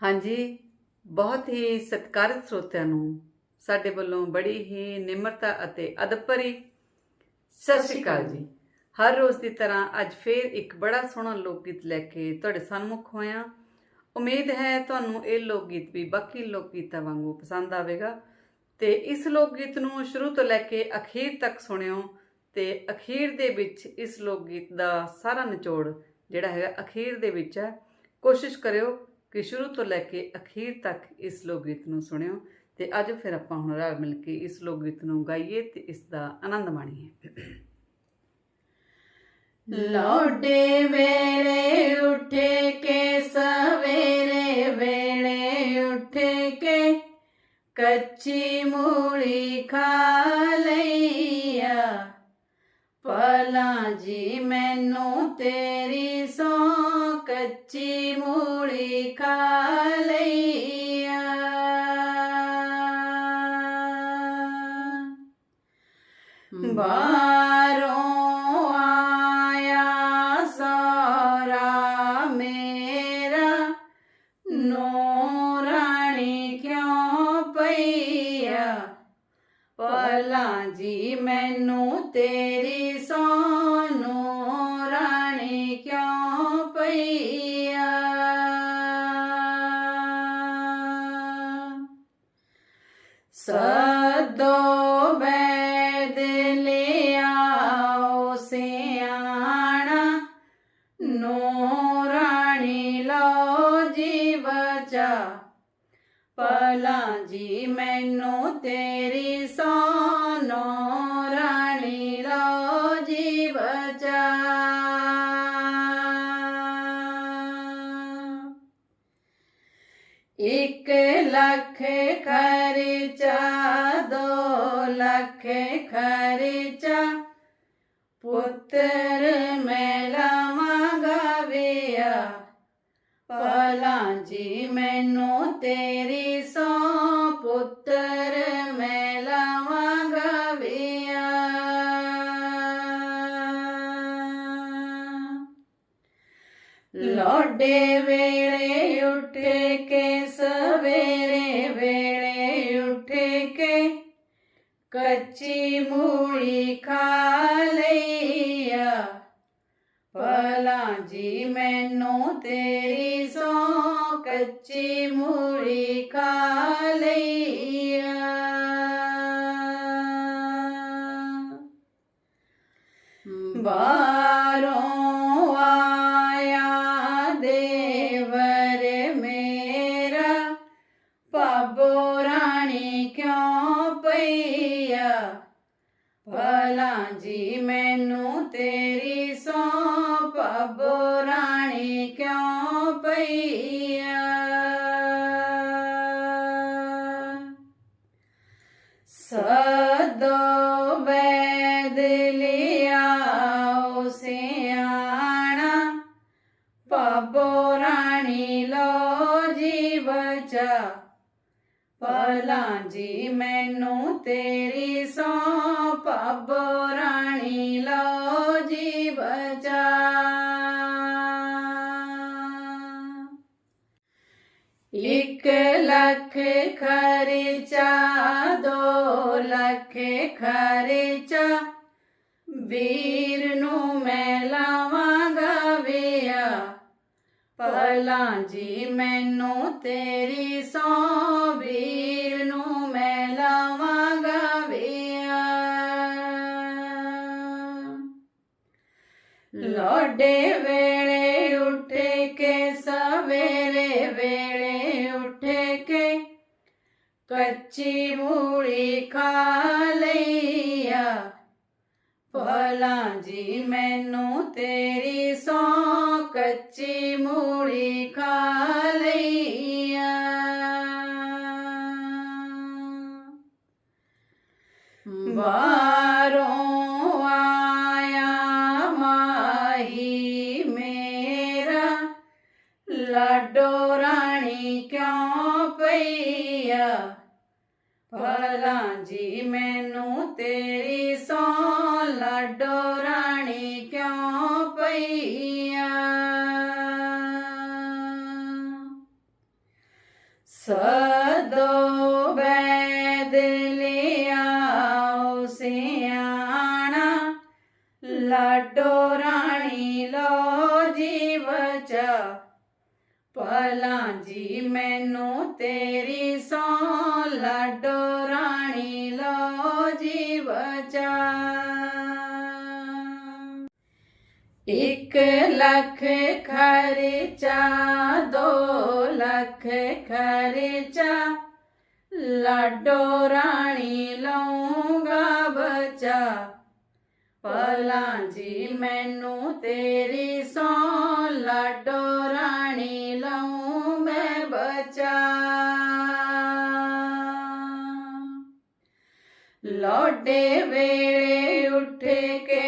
ਹਾਂਜੀ, ਬਹੁਤ ਹੀ ਸਤਿਕਾਰਤ ਸਰੋਤਿਆਂ ਨੂੰ ਸਾਡੇ ਵੱਲੋਂ ਬੜੀ ਹੀ ਨਿਮਰਤਾ ਅਤੇ ਅਦਬ ਭਰੀ ਸਤਿ ਸ਼੍ਰੀ ਅਕਾਲ ਜੀ। ਹਰ ਰੋਜ਼ ਦੀ ਤਰ੍ਹਾਂ ਅੱਜ ਫੇਰ ਇੱਕ ਬੜਾ ਸੋਹਣਾ ਲੋਕ ਗੀਤ ਲੈ ਕੇ ਤੁਹਾਡੇ ਸਾਹਮਣੇ ਹੋਇਆ। ਉਮੀਦ ਹੈ ਤੁਹਾਨੂੰ ਇਹ ਲੋਕ ਗੀਤ ਵੀ ਬਾਕੀ ਲੋਕ ਗੀਤਾਂ ਵਾਂਗੂ ਪਸੰਦ ਆਵੇਗਾ। ਤੇ ਇਸ ਲੋਕ ਗੀਤ ਨੂੰ ਸ਼ੁਰੂ ਤੋਂ ਲੈ ਕੇ ਅਖੀਰ ਤੱਕ ਸੁਣਿਓ ਤੇ ਅਖੀਰ ਦੇ ਵਿੱਚ ਇਸ ਲੋਕ ਗੀਤ ਦਾ ਸਾਰਾ ਨਿਚੋੜ ਜਿਹੜਾ ਹੈਗਾ ਅਖੀਰ ਦੇ ਵਿੱਚ ਹੈ, ਕੋਸ਼ਿਸ਼ ਕਰਿਓ ਕਿ ਸ਼ੁਰੂ ਤੋਂ ਲੈ ਕੇ ਅਖੀਰ ਤੱਕ ਇਸ ਲੋਕ ਗੀਤ ਨੂੰ ਸੁਣਿਓ ਤੇ ਅੱਜ ਫਿਰ ਆਪਾਂ ਹੁਣ ਰਲ ਮਿਲ ਕੇ ਇਸ ਲੋਕ ਗੀਤ ਨੂੰ ਗਾਈਏ ਤੇ ਇਸ ਦਾ ਆਨੰਦ ਮਾਣੀਏ। ਲੋਡੇ ਵੇਲੇ ਉੱਠੇ ਕੇ, ਸਵੇਰੇ ਵੇਲੇ ਉੱਠੇ ਕੇ, ਕੱਚੀ ਮੂਲੀ ਖਾ ਲਈਆ। ਪਲਾ ਜੀ, ਮੈਨੂੰ ਤੇਰੀ ਸੋ ਕੱਚੀ ਮੂਲੀ ਖਾ ਆਇਆ ਸਾਰਾ ਮੇਰਾ ਨੂਰਾਣੀ ਕਿਉਂ ਪਈਆ ਪਲਾਂ ਜੀ ਮੈਨੂੰ ਤੇਰੀ ਸੋ ਸਦੋ ਵੈਦ ਲਿਆਓ ਸਿਆਣਾ ਨੂਰਾਣੀ ਲੋ ਜੀ ਬਚਾ ਪਲਾਂ ਜੀ ਮੈਨੂੰ ਤੇਰੀ ਸੋਨੋ ਇੱਕ ਲੱਖ ਖਰਚਾ, ਦੋ ਲੱਖ ਖਰਚਾ। ਪੁੱਤਰ ਮੈਂ ਲਾਵਾਂਗਾ ਵਿਆ ਪਲਾਂ ਜੀ, ਮੈਨੂੰ ਤੇਰੀ ਸੋ। ਪੁੱਤਰ ਮੈਂ ਲਾਵਾਂਗਾ ਲੋਡੇ ਵੇਲੇ ਉੱਠ ਕੇ ਕੱਚੀ ਮੂਲੀ ਖਾ ਲਈਆ ਭਲਾ ਜੀ ਮੈਨੂੰ ਤੇਰੀ ਸੋ ਕੱਚੀ ਮੂਲੀ ਭਲਾ ਜੀ ਮੈਨੂੰ ਤੇਰੀ ਸੋ ਪਾਬੋ ਰਾਣੀ ਕਿਉਂ ਪਈਆ ਸਦੋ ਵੈਦ ਲਿਆਓ ਸਿਆਣਾ ਪਾਬੋ ਰਾਣੀ ਲੋ ਜੀ ਬਚਾ ਪਲਾਂ ਜੀ ਮੈਨੂੰ ਤੇਰੀ ਸੋ ਪਾਬੋ ਰਾਣੀ ਲੋ ਜੀ ਬਚਾ ਇੱਕ ਲੱਖ ਖਰਚਾ, ਦੋ ਲੱਖ ਖਰਚਾ, ਵੀਰ ਨੂੰ ਮੈਂ ਲਾਵਾਂਗਾ ਵਿਆ ਪਲਾਂ ਜੀ ਮੈਨੂੰ ਤੇਰੀ ਲੋਡੇ ਵੇਲੇ ਉੱਠ ਕੇ, ਸਵੇਰੇ ਵੇਲੇ ਉੱਠ ਕੇ ਕੱਚੀ ਮੂਲੀ ਖਾ ਲਈਆ। ਭਲਾ ਜੀ, ਮੈਨੂੰ ਤੇਰੀ ਸੌ ਕੱਚੀ ਮੂਲੀ ਖਾ ਲਈਆ। ਬਾਹਰੋਂ ਭਲਾ ਜੀ ਮੈਨੂੰ ਤੇਰੀ ਸੋ, ਲਾਡੋ ਰਾਣੀ ਕਿਉਂ ਪਈਆ? ਸਦੋ ਵੈਦ ਲਿਆਓ ਸਿਆਣਾ, ਲਾਡੋ ਰਾਣੀ ਲੋ ਜੀ ਬਚਾ ਭਲਾ ਜੀ ਮੈਨੂੰ ਤੇਰੀ ਸੋ, ਲਾਡੋ ਇੱਕ ਲੱਖ ਖਰਚਾ, ਦੋ ਲੱਖ ਖਰਚਾ। ਲਾਡੋ ਰਾਣੀ ਲਊਂਗਾ ਬਚਾ। ਭਲਾ ਜੀ ਮੈਨੂੰ ਤੇਰੀ ਸੋ ਲਾਡੋ ਰਾਣੀ ਲਊਂ ਮੈਂ ਬਚਾ। ਲੋਡੇ ਵੇਲੇ ਉੱਠ ਕੇ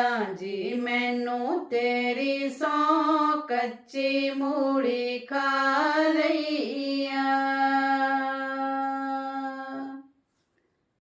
ਭਲਾ ਜੀ ਮੈਨੂੰ ਤੇਰੀ ਸੌ ਕੱਚੀ ਮੂੜੀ ਖਾ ਲਈ।